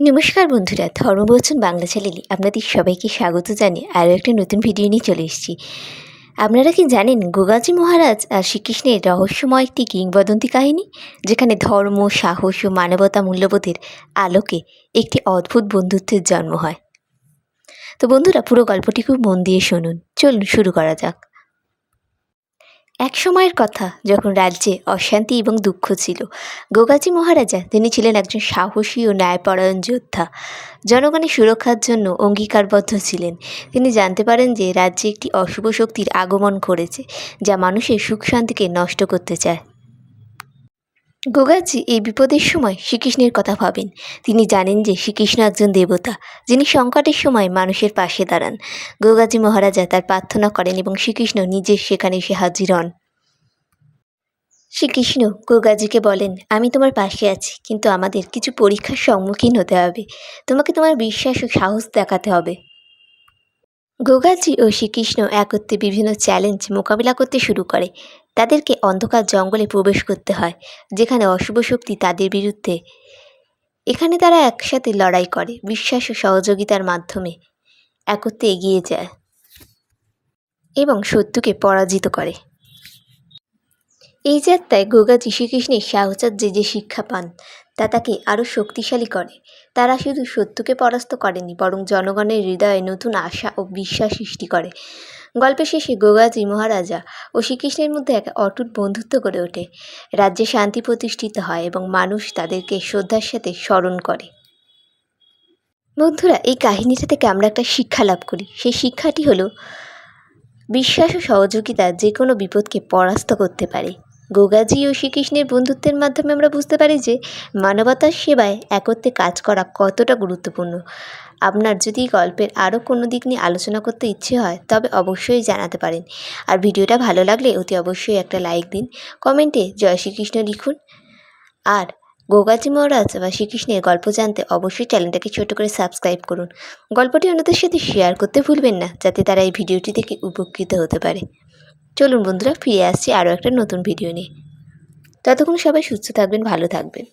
নমস্কার বন্ধুরা, ধর্মবচন বাংলা চ্যানেলে আপনাদের সবাইকে স্বাগত জানিয়ে আরও একটা নতুন ভিডিও নিয়ে চলে এসেছি। আপনারা কি জানেন গোগাজি মহারাজ আর শ্রীকৃষ্ণের রহস্যময় একটি কিংবদন্তি কাহিনী? যেখানে ধর্ম, সাহস ও মানবতা মূল্যবোধের আলোকে একটি অদ্ভুত বন্ধুত্বের জন্ম হয়। তো বন্ধুরা, পুরো গল্পটি খুব মন দিয়ে শুনুন। চলুন শুরু করা যাক। এক সময়ের কথা যখন রাজ্যে অশান্তি এবং দুঃখ ছিল, গোগাজি মহারাজা তিনি ছিলেন একজন সাহসী ও ন্যায়পরায়ণ যোদ্ধা। জনগণের সুরক্ষার জন্য অঙ্গীকারবদ্ধ ছিলেন। তিনি জানতে পারেন যে রাজ্যে একটি অশুভ শক্তির আগমন করেছে যা মানুষের সুখ শান্তিকে নষ্ট করতে চায়। গোগাজি এই বিপদের সময় শ্রীকৃষ্ণের কথা ভাবেন। তিনি জানেন যে শ্রীকৃষ্ণ একজন দেবতা, যিনি সংকটের সময় মানুষের পাশে দাঁড়ান। গোগাজি মহারাজা তার প্রার্থনা করেন এবং শ্রীকৃষ্ণ নিজে সেখানে এসে হাজির হন। শ্রীকৃষ্ণ গোগাজিকে বলেন, আমি তোমার পাশে আছি, কিন্তু আমাদের কিছু পরীক্ষার সম্মুখীন হতে হবে। তোমাকে তোমার বিশ্বাস ও সাহস দেখাতে হবে। গোগাজি ও শ্রীকৃষ্ণ একত্রে বিভিন্ন চ্যালেঞ্জ মোকাবিলা করতে শুরু করে। তাদেরকে অন্ধকার জঙ্গলে প্রবেশ করতে হয়, যেখানে অশুভ শক্তি তাদের বিরুদ্ধে। এখানে তারা একসাথে লড়াই করে, বিশ্বাস ও সহযোগিতার মাধ্যমে একত্রে এগিয়ে যায় এবং শত্রুকে পরাজিত করে। এই যাত্রায় গোগা শ্রীকৃষ্ণের সাহচর্যে যে যে শিক্ষা পান, তা তাকে আরও শক্তিশালী করে। তারা শুধু শত্রুকে পরাস্ত করেনি, বরং জনগণের হৃদয়ে নতুন আশা ও বিশ্বাস সৃষ্টি করে। গল্পের শেষে গোগাজি মহারাজা ও শ্রীকৃষ্ণের মধ্যে এক অটুট বন্ধুত্ব গড়ে ওঠে। রাজ্যে শান্তি প্রতিষ্ঠিত হয় এবং মানুষ তাদেরকে শ্রদ্ধার সাথে স্মরণ করে। বন্ধুরা, এই কাহিনীটা থেকে আমরা একটা শিক্ষা লাভ করি। সেই শিক্ষাটি হলো, বিশ্বাস ও সহযোগিতা যে কোনো বিপদকে পরাস্ত করতে পারে। গোগাজি ও শ্রীকৃষ্ণের বন্ধুত্বের মাধ্যমে আমরা বুঝতে পারি যে মানবতার সেবায় একত্রে কাজ করা কতটা গুরুত্বপূর্ণ। আপনার যদি গল্পের আরও কোনো দিক নিয়ে আলোচনা করতে ইচ্ছে হয়, তবে অবশ্যই জানাতে পারেন। আর ভিডিওটা ভালো লাগলে অতি অবশ্যই একটা লাইক দিন, কমেন্টে জয় শ্রীকৃষ্ণ লিখুন। আর গোগাজি মহারাজ বা শ্রীকৃষ্ণের গল্প জানতে অবশ্যই চ্যানেলটাকে ছোট করে সাবস্ক্রাইব করুন। গল্পটি অন্যদের সাথে শেয়ার করতে ভুলবেন না, যাতে তারা এই ভিডিওটি থেকে উপকৃত হতে পারে। চলুন বন্ধুরা ফিরে আসছি আরও একটা নতুন ভিডিও নিয়ে। ততক্ষণ সবাই সুস্থ থাকবেন, ভালো থাকবেন।